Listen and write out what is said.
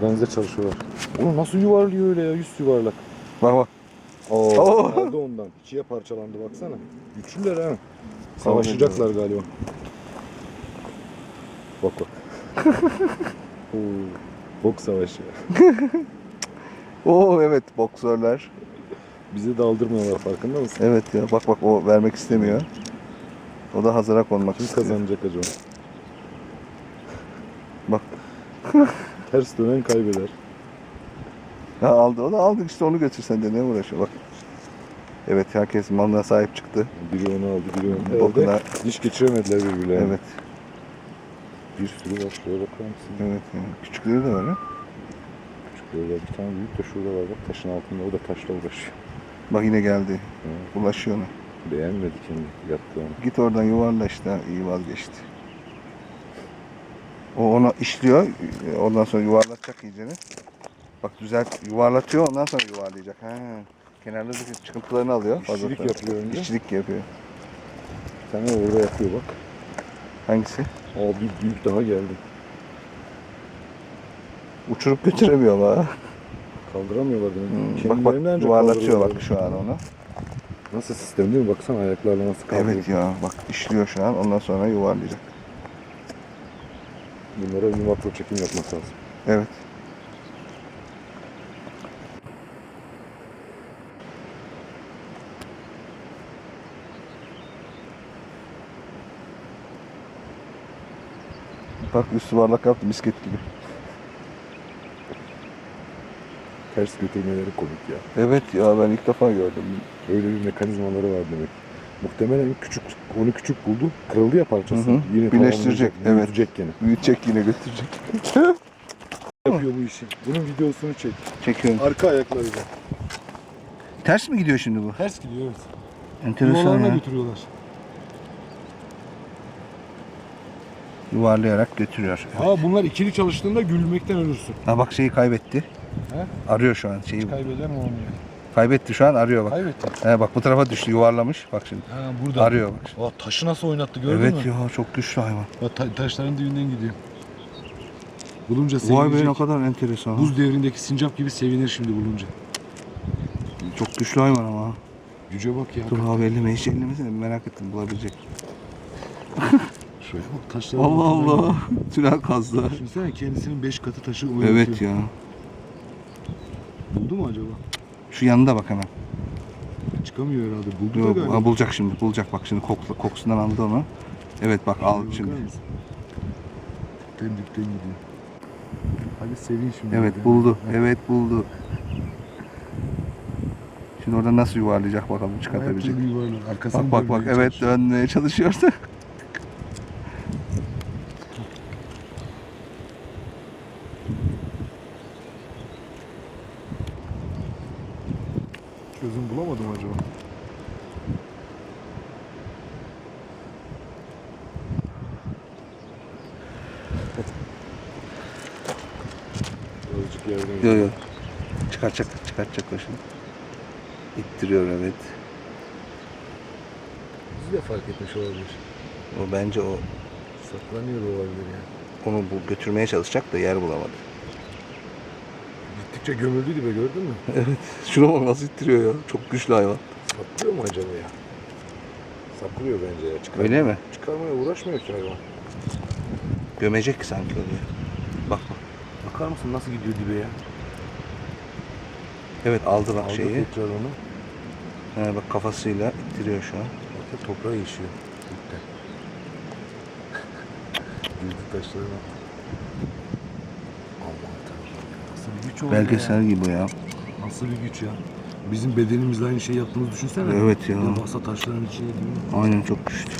Organize çalışıyorlar. Oğlum nasıl yuvarlıyor öyle ya? Yüz yuvarlak. Bak bak. Oo, Oo. aldı ondan. İkiye parçalandı baksana. Güçlüler ha. Savaşacaklar galiba. Bak bak. Oo, bok savaşı. Oo evet boksörler. Bizi daldırmıyorlar farkında mısın? Evet ya bak bak o vermek istemiyor. O da hazıra konmak Kim istiyor. kazanacak acaba? Bak. Ters dönen kaybeder. Ha aldı o da aldı işte onu götürsen de ne uğraşıyor bak. Evet herkes malına sahip çıktı. Biri onu aldı, biri onu aldı. Bokuna Diş geçiremediler birbirlerine. evet Bir sürü var. Şuraya bakar mısın? evet yani. küçükleri de var ha. Küçükleri var. Bir tane büyük de şurada var. Bak taşın altında. O da taşla uğraşıyor. Bak yine geldi. Ha, Ulaşıyor ona. beğenmedi kendi yaptığını. Git oradan yuvarla işte iyi vazgeçti. O ona işliyor. Ondan sonra yuvarlatacak iyicene. Bak düzelt yuvarlatıyor ondan sonra yuvarlayacak. Ha. Kenarlardaki çıkıntılarını alıyor. İşçilik fazla- yapıyor önce. İşçilik yapıyor. Bir tane orada yapıyor bak. Hangisi? Aa bir büyük daha geldi. Uçurup götüremiyor ama. Kaldıramıyorlar beni. Hmm, bak bak yuvarlatıyor bak şu an onu. Nasıl sistem değil mi? Baksana ayaklarla nasıl kaldırıyor. Evet ya bak işliyor şu an ondan sonra yuvarlayacak. Bunlara makro çekim yapması lazım. Evet. Bak üstü yuvarlak yaptı misket gibi. Ters götürmeleri komik ya. Evet ya ben ilk defa gördüm. Öyle bir mekanizmaları var demek. Muhtemelen küçük, onu küçük buldu. Kırıldı ya parçası. Hı hı. Yine Birleştirecek, evet. büyütecek gene. Büyütecek yine götürecek. Yapıyor bu işi. Bunun videosunu çek. Çekiyorum. Arka ayaklarıyla. Ters mi gidiyor şimdi bu? Ters gidiyor evet. Enteresan Yuvalarına ya. götürüyorlar. Yuvarlayarak götürüyor. Ha bunlar ikili çalıştığında gülmekten ölürsün. Ha bak şeyi kaybetti. He? Arıyor şu an şeyi. Kaybeden olmuyor. Kaybetti şu an arıyor bak. Kaybetti. He bak bu tarafa düştü yuvarlamış. Bak şimdi. Ha burada. Arıyor bak. Aa, taşı nasıl oynattı gördün evet mü? ya çok güçlü hayvan. Bak ta- taşların dibinden gidiyor. Bulunca Vay be sevinecek. ne kadar enteresan. Buz devrindeki sincap gibi sevinir şimdi bulunca. Çok güçlü hayvan ama. Güce bak ya. Dur abi elleme hiç ellemesene merak ettim bulabilecek. Şuraya bak taşların Allah Allah. Tünel kazdı. gidiyor. Düşünsene kendisinin 5 katı taşı oynatıyor. Evet ya. Buldu mu acaba? Şu yanında bak hemen. Çıkamıyor herhalde. Buldu Yok, da galiba. ha, bulacak şimdi. Bulacak bak şimdi kokla, kokusundan aldı onu. Evet bak al Bakar şimdi. mısın? Dipten gidiyor. Hadi sevin şimdi. Evet buldu. Evet buldu. Şimdi orada nasıl yuvarlayacak bakalım çıkartabilecek. Bak bak bak evet dönmeye çalışıyordu. Çözüm bulamadım acaba. Yerden Yok yok. Çıkartacak çıkartacak başını. İttiriyor evet. Bizi de fark etmiş olabilir. O bence o Saklanıyor olabilir ya. onu bu götürmeye çalışacak da yer bulamadı. Gittikçe gömüldü gibi gördün mü? Evet. Şuna bak nasıl ittiriyor ya. Çok güçlü hayvan. Saklıyor mu acaba ya? Saklıyor bence ya. Çıkar Öyle mi? Çıkarmaya uğraşmıyor ki hayvan. Gömecek sanki oraya. Bak bak. Bakar mısın nasıl gidiyor dibe ya? Evet aldı bak Aldı şeyi. tekrar onu. He, bak kafasıyla ittiriyor şu an. Bak ya toprağa yaşıyor. Dipten. Girdi taşlarına. Aman tanrım. Nasıl bir güç oldu Belgesel ya? gibi ya. Nasıl bir güç ya? Bizim bedenimizle aynı şey yaptığımızı düşünsene. Evet ya. Devasa taşların içine gibi. Aynen çok güçlü.